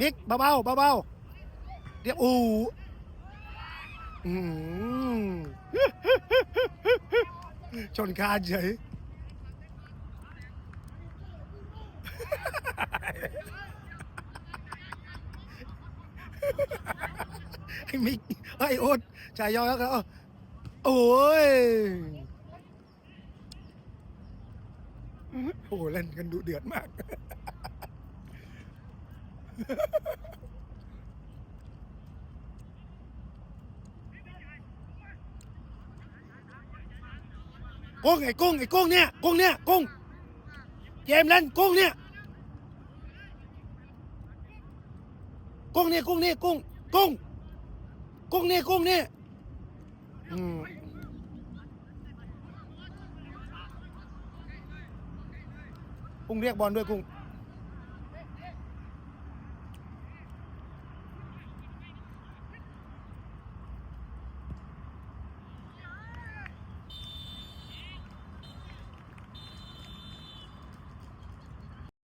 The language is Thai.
มิกเบาๆเบาๆเดี๋ยวอู้อืมชนคานเฉยไอ้มิกไอ้โอ๊ตชายยอแล้วก็โอ้ยโอ้โหเล่นกันดุเดือดมาก กุ้งไอ้กุ้งไอ้กุ้งเนี่ยกุ้งเนี่ยกุ้งเจมเล่นกุ้งเนี่ยกุ้งเนี่ยกุ้งเนี่ยกุ้งกุ้งกุ้งเนี่ยกุ้งเนี่ยอืมกุ้งเรียกบอลด้วยกุ้ง